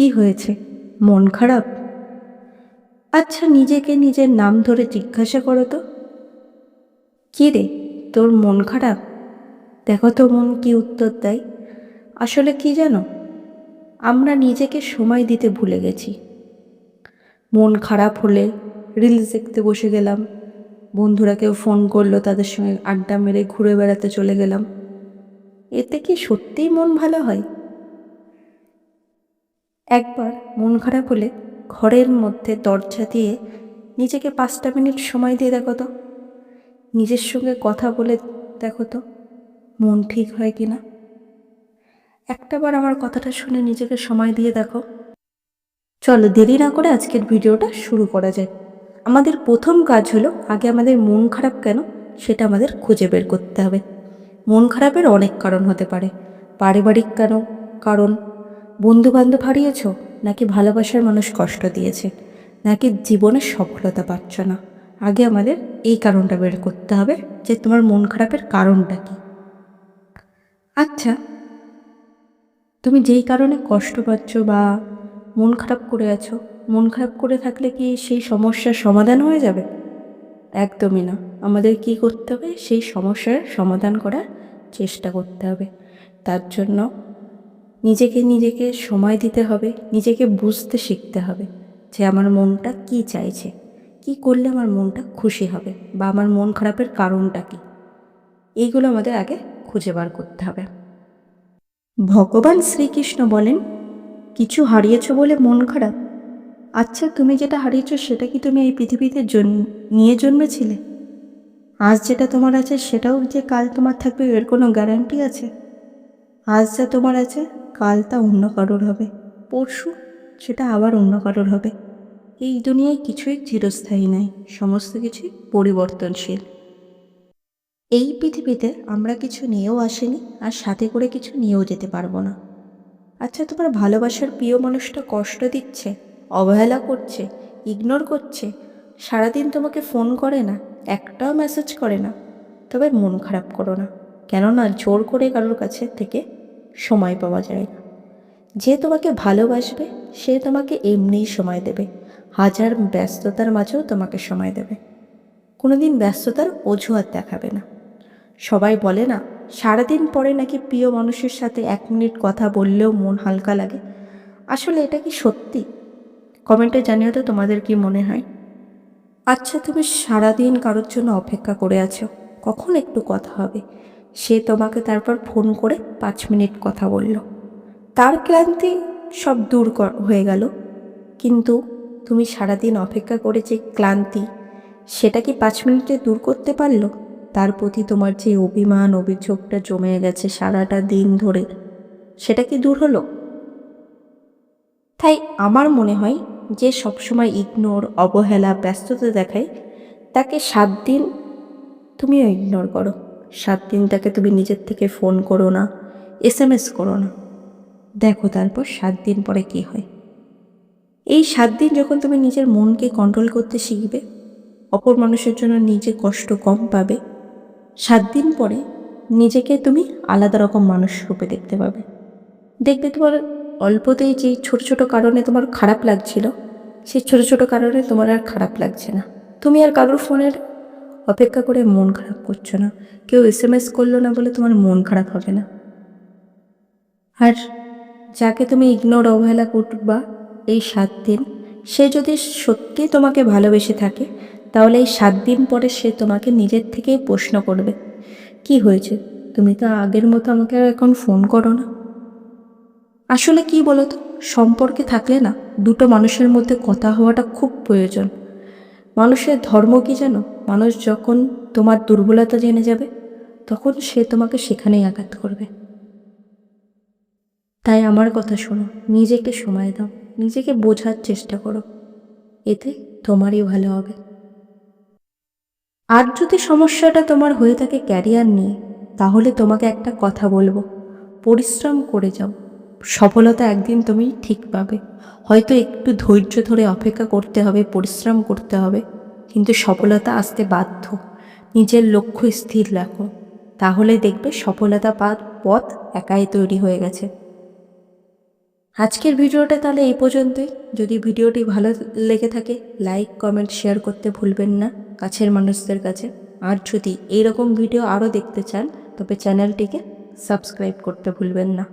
কি হয়েছে? মন খারাপ? আচ্ছা নিজেকে নিজের নাম ধরে জিজ্ঞাসা করো তো। কি রে, তোর মন খারাপ? দেখো তো মন কি উত্তর দেয়। আসলে কি জানো? আমরা নিজেকে সময় দিতে ভুলে গেছি। মন খারাপ হলে রিলস দেখতে বসে গেলাম। বন্ধুরা কেউ ফোন করল, তাদের সঙ্গে আড্ডা মেরে ঘুরে বেড়াতে চলে গেলাম। এতে কি সত্যিই মন ভালো হয়? একবার মন খারাপ হলে ঘরের মধ্যে দরজা দিয়ে নিজেকে পাঁচটা মিনিট সময় দিয়ে দেখো তো। নিজের সঙ্গে কথা বলে দেখো তো, মন ঠিক হয় কি না একটাবার আমার কথাটা শুনে নিজেকে সময় দিয়ে দেখো। চলো দেরি না করে আজকের ভিডিওটা শুরু করা যায় আমাদের প্রথম কাজ হলো, আগে আমাদের মন খারাপ কেন সেটা আমাদের খুঁজে বের করতে হবে। মন খারাপের অনেক কারণ হতে পারে। পারিবারিক কেন? কারণ বন্ধু বান্ধব হারিয়েছ? নাকি ভালোবাসার মানুষ কষ্ট দিয়েছে? নাকি জীবনে সফলতা পাচ্ছ না? আগে আমাদের এই কারণটা বের করতে হবে যে তোমার মন খারাপের কারণটা কি। আচ্ছা তুমি যেই কারণে কষ্ট পাচ্ছ বা মন খারাপ করে আছো, মন খারাপ করে থাকলে কি সেই সমস্যার সমাধান হয়ে যাবে? একদমই না। আমাদের কি করতে হবে? সেই সমস্যার সমাধান করার চেষ্টা করতে হবে। তার জন্য নিজেকে নিজেকে সময় দিতে হবে, নিজেকে বুঝতে শিখতে হবে যে আমার মনটা কি চাইছে, কি করলে আমার মনটা খুশি হবে বা আমার মন খারাপের কারণটা কি। এইগুলো আমাদের আগে খুঁজে বার করতে হবে। ভগবান শ্রীকৃষ্ণ বলেন, কিছু হারিয়েছ বলে মন খারাপ? আচ্ছা তুমি যেটা হারিয়েছ সেটা কি তুমি এই পৃথিবীতে নিয়ে জন্মেছিলে? আজ যেটা তোমার আছে সেটাও যে কাল তোমার থাকবে এর কোনো গ্যারান্টি আছে? আজ যা তোমার আছে কাল তা অন্য কারোর হবে, পরশু সেটা আবার অন্য কারোর হবে। এই দুনিয়ায় কিছুই চিরস্থায়ী নাই, সমস্ত কিছুই পরিবর্তনশীল। এই পৃথিবীতে আমরা কিছু নিয়েও আসিনি আর সাথে করে কিছু নিয়েও যেতে পারব না। আচ্ছা তোমার ভালোবাসার প্রিয় মানুষটা কষ্ট দিচ্ছে, অবহেলা করছে ইগনোর করছে, সারাদিন তোমাকে ফোন করে না, একটাও মেসেজ করে না, তবে মন খারাপ করো না। কেননা জোর করে কারোর কাছে থেকে সময় পাওয়া যায় না। যে তোমাকে ভালোবাসবে, সে তোমাকে এমনিই সময় দেবে। হাজার ব্যস্ততার মাঝেও তোমাকে সময় দেবে। কোনোদিন ব্যস্ততার অজুহাত দেখাবে না। সবাই বলে না, সারাদিন পরে নাকি প্রিয় মানুষের সাথে এক মিনিট কথা বললেও মন হালকা লাগে। আসলে এটা কি সত্যি? কমেন্টে জানিও তো তোমাদের কি মনে হয়। আচ্ছা তুমি সারাদিন কারোর জন্য অপেক্ষা করে আছো, কখন একটু কথা হবে? সে তোমাকে তারপর ফোন করে পাঁচ মিনিট কথা বলল। তার ক্লান্তি সব দূর হয়ে গেল। কিন্তু তুমি সারাদিন অপেক্ষা করে যে ক্লান্তি, সেটা কি পাঁচ মিনিটে দূর করতে পারল? তার প্রতি তোমার যে অভিমান, অভিযোগটা জমে গেছে সারাটা দিন ধরে, সেটা কি দূর হলো? তাই আমার মনে হয় যে সবসময় ইগনোর, অবহেলা, ব্যস্ততা দেখায়, তাকে সাত দিন তুমিও ইগনোর করো। সাত দিন তাকে তুমি নিজের থেকে ফোন করো না এস এম এস করো না। দেখো তারপর সাত দিন পরে কি হয়। এই সাত দিন যখন তুমি নিজের মনকে কন্ট্রোল করতে শিখবে, অপর মানুষের জন্য নিজে কষ্ট কম পাবে, সাত দিন পরে নিজেকে তুমি আলাদা রকম মানুষ রূপে দেখতে পাবে। দেখবে তোমার অল্পতেই যেই ছোট ছোট কারণে তোমার খারাপ লাগছিল, সেই ছোট ছোট কারণে তোমার আর খারাপ লাগছে না। তুমি আর কারোর ফোনের অপেক্ষা করে মন খারাপ করছ না। কেউ এস এম এস করল না বলে তোমার মন খারাপ হবে না। আর যাকে তুমি ইগনোর অবহেলা করবা এই সাত দিন, সে যদি সত্যি তোমাকে ভালোবেসে থাকে, তাহলে এই সাত দিন পরে সে তোমাকে নিজের থেকেই প্রশ্ন করবে, কি হয়েছে? তুমি তো আগের মতো আমাকে আর এখন ফোন করো না। আসলে কি বলো তো সম্পর্কে থাকলে না দুটো মানুষের মধ্যে কথা হওয়াটা খুব প্রয়োজন। মানুষের ধর্ম কি জানো মানুষ যখন তোমার দুর্বলতা জেনে যাবে, তখন সে তোমাকে সেখানেই আঘাত করবে। তাই আমার কথা শোনো, নিজেকে সময় দাও, নিজেকে বোঝার চেষ্টা করো। এতে তোমারই ভালো হবে। আর যদি সমস্যাটা তোমার হয়ে থাকে ক্যারিয়ার নিয়ে, তাহলে তোমাকে একটা কথা বলব, পরিশ্রম করে যাও। সফলতা একদিন তুমি ঠিক পাবে। হয়তো একটু ধৈর্য ধরে অপেক্ষা করতে হবে, পরিশ্রম করতে হবে, কিন্তু সফলতা আসতে বাধ্য। নিজের লক্ষ্য স্থির রাখো। তাহলে দেখবে সফলতা পাওয়ার পথ একাই তৈরি হয়ে গেছে। আজকের ভিডিওটা তাহলে এই পর্যন্তই। যদি ভিডিওটি ভালো লেগে থাকে লাইক কমেন্ট শেয়ার করতে ভুলবেন না কাছের মানুষদের কাছে। আর যদি এইরকম ভিডিও আরও দেখতে চান, তবে চ্যানেলটিকে সাবস্ক্রাইব করতে ভুলবেন না।